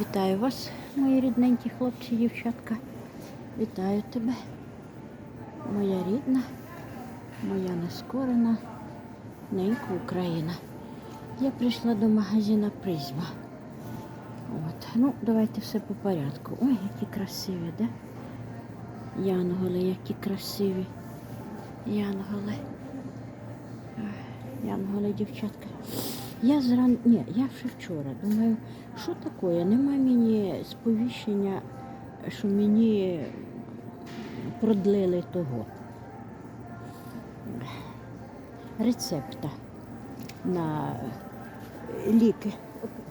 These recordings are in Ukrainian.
Вітаю вас, мої рідненькі хлопці, дівчатка. Вітаю тебе, моя рідна, моя нескорена, ненька Україна. Я прийшла до магазина Призма. От. Ну, давайте все по порядку. Ой, які красиві, да? Янголи, які красиві. Янголи. Янголи, дівчатка. Я зран... Ні, я ще вчора думаю, що таке? Нема мені сповіщення, що мені продлили того рецепта на ліки.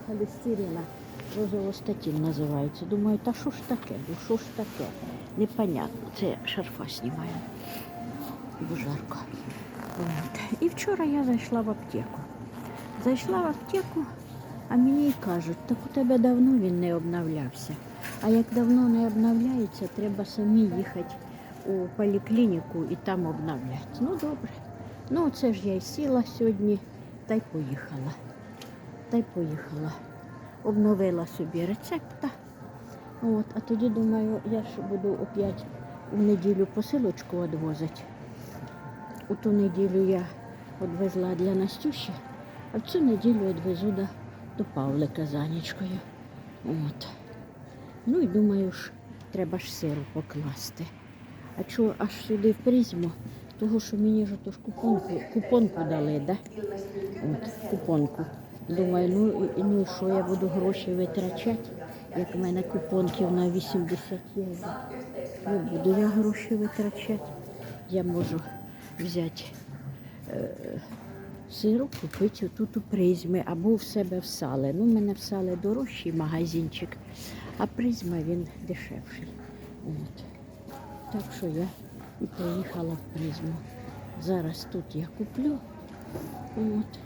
Холестерина, розовостатін називається. Думаю, та що ж таке? Ну що ж таке? Непонятно. Це шарфа знімаю. Бо жарко. От. І вчора я зайшла в аптеку. Зайшла в аптеку, а мені й кажуть, так у тебе давно він не обновлявся. А як давно не обновляється, треба самі їхати у поліклініку і там обновляти. Ну добре. Ну це ж я й сіла сьогодні та й поїхала. Та й поїхала. Обновила собі рецепта. От, а тоді думаю, я ж буду опять у неділю посилочку відвозити. У ту неділю я відвезла для Настюші, а в цю неділю відвезу до, до Павлика з Анічкою. От. Ну і думаю, ж, треба ж сиру покласти. А чого аж сюди в призму? Того, що мені ж тож купонку, купонку дали, да? От, купонку. Думаю, ну, ну що я буду гроші витрачати, як в мене купонків на 80 євро. Не буду я гроші витрачати. Я можу взяти е, сиру, купити тут у призмі або в себе в сале. Ну, в мене в сале дорожчий магазинчик, а призма він дешевший. От. Так що я і поїхала в призму. Зараз тут я куплю. От.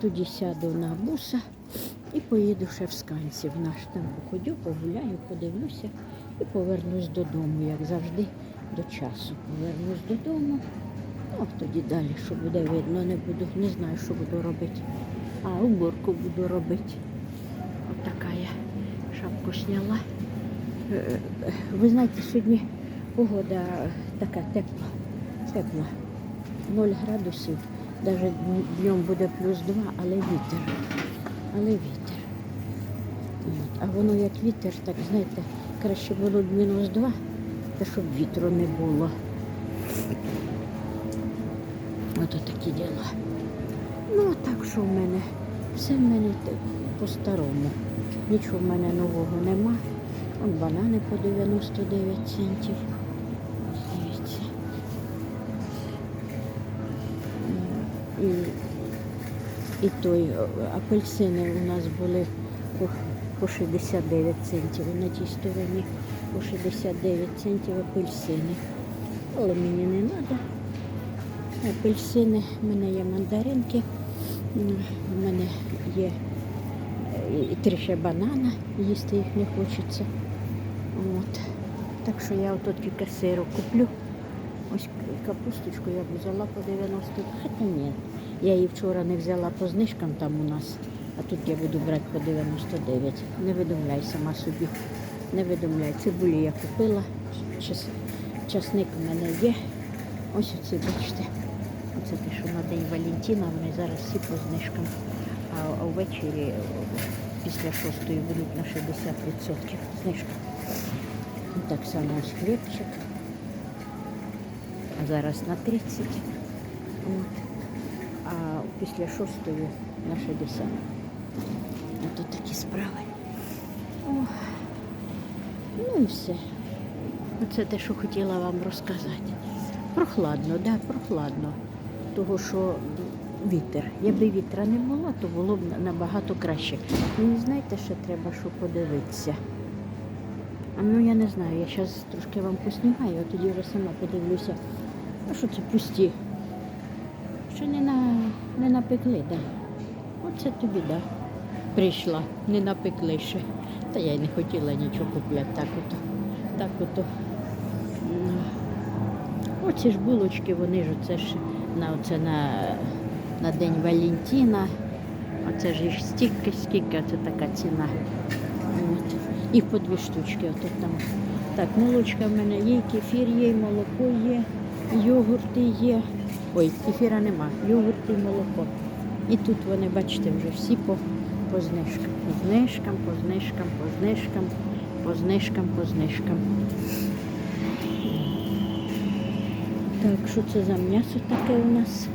Тоді сяду на буса і поїду ще в сканців наш. Там походю, погуляю, подивлюся і повернусь додому, як завжди, до часу. Повернусь додому. А тоді далі, що буде видно, не буду, не знаю, що буду робити. А уборку буду робити. От така я шапку сняла. Е, Ви знаєте, сьогодні погода така тепла, тепла. 0 градусів, навіть днем буде плюс 2, але вітер. Але вітер. А воно як вітер, так знаєте, краще було б мінус 2, та щоб вітру не було. Ото такі діла. Ну, так що в мене? Все в мене по-старому. Нічого в мене нового нема. От банани по 99 центів. Дивіться. І, і той апельсини у нас були по, по 69 центів. І на тій стороні по 69 центів апельсини. Але мені не треба. Апельсини, в мене є мандаринки, в мене є е, і три банана, їсти їх не хочеться. От. Так що я отут тільки сиру куплю. Ось капусточку я б взяла по 90. Хоча ні. Я її вчора не взяла по знижкам там у нас, а тут я буду брати по 99. Не видумляй сама собі. Не видумляй. Цибулі я купила. Час, часник у мене є. Ось оці, бачите. Оце те, що на День Валентина, вони зараз всі по знижкам. А, ввечері після шостої будуть на 60% знижка. І Так само ось хлібчик. А зараз на 30. От. А після шостої на 60. Ото такі справи. О. Ну і все. Оце те, що хотіла вам розказати. Прохладно, да, прохладно. Того, що вітер. Якби вітра не було, то було б набагато краще. Мені знаєте, що треба, що подивитися. А ну я не знаю, я зараз трошки вам поснімаю, а тоді вже сама подивлюся. А що це пусті? Що не, на, не напекли, да. Оце тобі, да. Прийшла, не напекли ще. Та я й не хотіла нічого купляти. Так ото. Так ото. Оці ж булочки, вони ж оце ж на, оце на, на День Валентина. Оце ж їх стільки, скільки, це така ціна. От. Їх по дві штучки, отак там. Так, молочка в мене є, кефір є, молоко є, йогурти є. Ой, кефіра нема, йогурти і молоко. І тут вони, бачите, вже всі по, по знижкам. По знижкам, по знижкам, по знижкам, по знижкам, по знижкам. Так, що це за м'ясо таке у нас?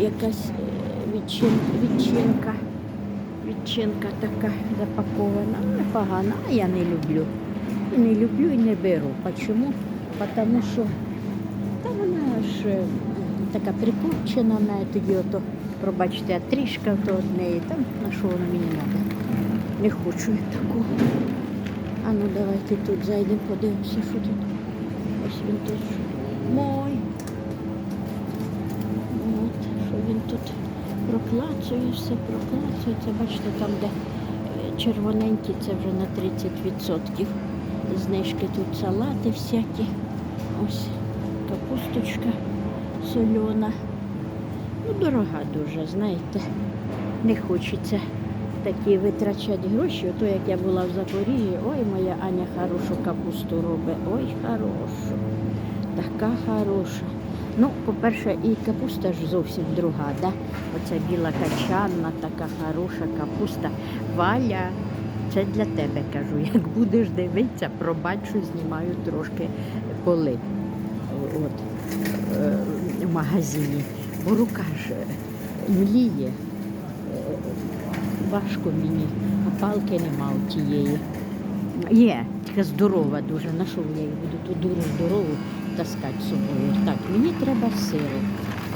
Якась е, відчин, відчинка. Відчинка така запакована. Непогана, а я не люблю. Не люблю і не беру. Чому? Тому що та вона ж е, така прикручена, на тоді ото, пробачте, а трішка то від неї. Там на що воно мені треба. Не хочу я такого. А ну давайте тут зайдемо, подивимося, що тут. Ось він тут. Мой. От, що він тут проклацує, все проклацується. Бачите, там, де е, червоненькі, це вже на 30%. Знижки тут салати всякі. Ось капусточка сольона. Ну, дорога дуже, знаєте. Не хочеться такі витрачати гроші. Ото як я була в Запоріжжі, ой, моя Аня хорошу капусту робить. Ой, хорошу. Така хороша. Ну, по-перше, і капуста ж зовсім друга, да? Оця біла качанна, така хороша капуста. Валя, це для тебе кажу. Як будеш дивитися, пробачу, знімаю трошки поли от, е, в магазині. Бо рука ж е, мліє. Е, Важко мені, а палки нема у тієї. Є, така здорова дуже. На що я її буду ту дуру здорову таскати з собою? Так, мені треба сиру.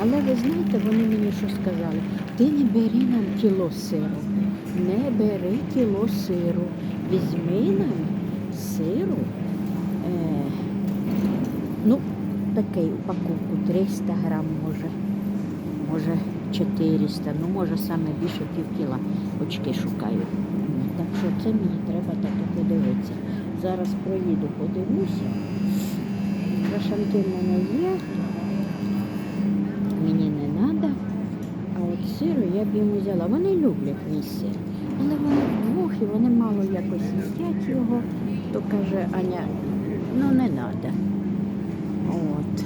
Але ви знаєте, вони мені що сказали? Ти не бери нам кіло сиру. Не бери кіло сиру. Візьми нам сиру. Е, ну, такий упаковку 300 грам може. Може 400, ну може саме більше пів кіла очки шукаю. Так що це мені треба таки подивитися. Зараз проїду, подивлюся. Крашанки в мене є. Мені не треба. А от сиру я б йому взяла. Вони люблять мій сир. Але вони вдвох і вони мало якось їдять його. То каже Аня, ну не треба. От.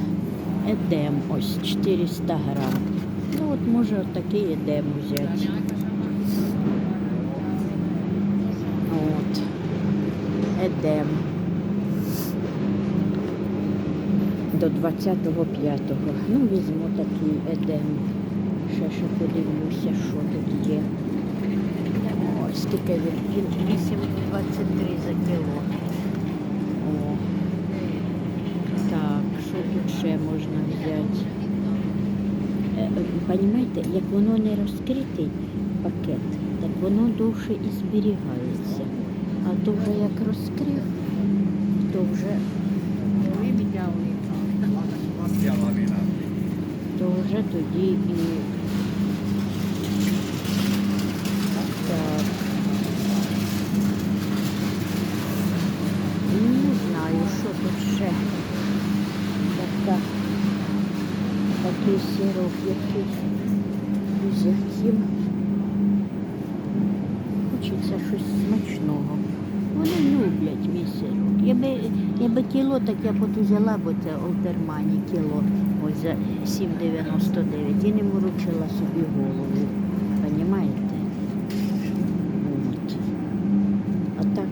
Едем ось 400 грам. Ну от може отакий едем взяти. От. Едем. До 25-го. Ну, візьму такий едем. Ще ще подивлюся, що тут є. Ось таке він 8,23 за кіло. О. Так, що тут ще можна взяти? Е, як воно не розкритий пакет, так воно довше і зберігається. А то вже як розкрив, то вже, то вже тоді і так. Ну, Не знаю, що тут ще така, такий сироп якийсь взятим. Хочеться щось смачного. Вони люблять мій сироп. Я би кіло, так я б от взяла б це Олдермані кіло ось за 7,99 і не морочила собі голову. Понімаєте? От. А так,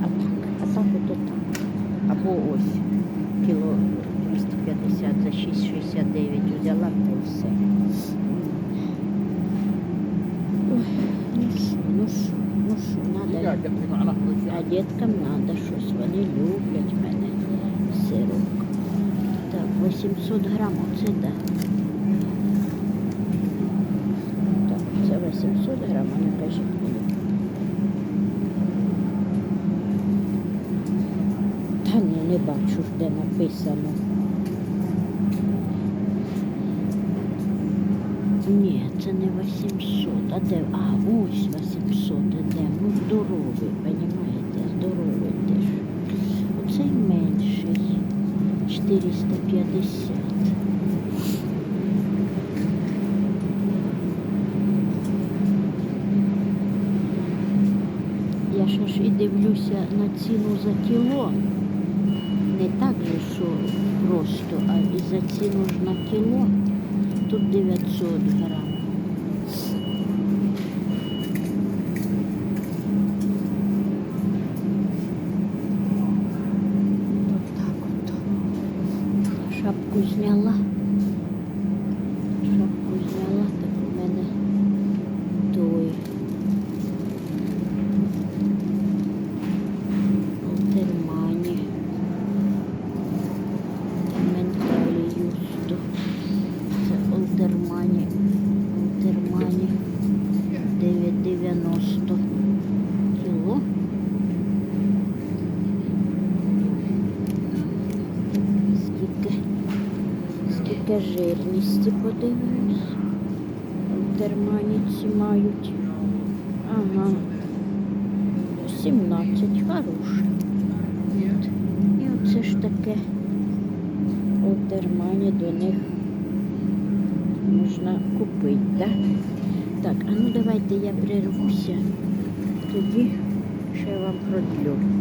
а так, а так ото так. Або ось кіло 250 за 6,69 взяла та й все. Ну що, ну що, ну що, надо. А діткам треба щось, вони люблять мене сирок. Так, 800 грам, оце да. Так, це 800 грам, ну кажіть мені. Та ні, не бачу, де написано. Ні, це не 800, а де? А, ось 800, де? Ну, здоровий 450. я ще ж і дивлюся на ціну за кіло. Не так же, що просто, а і за ціну ж на кіло. Тут 900 грам. От так от. Я шапку зняла. Шапку зняла, так у мене той. Алтермані. Менталі юсто. Це Алтермані. Алтермані. 9,90 кіло. Скільки, жирності подивимось. Алтерманіці мають. Ага. 17, хороше. І оце ж таке Алтермані до них можна купити, так? Так, а ну давайте я прервуся, тоді ще вам продлю.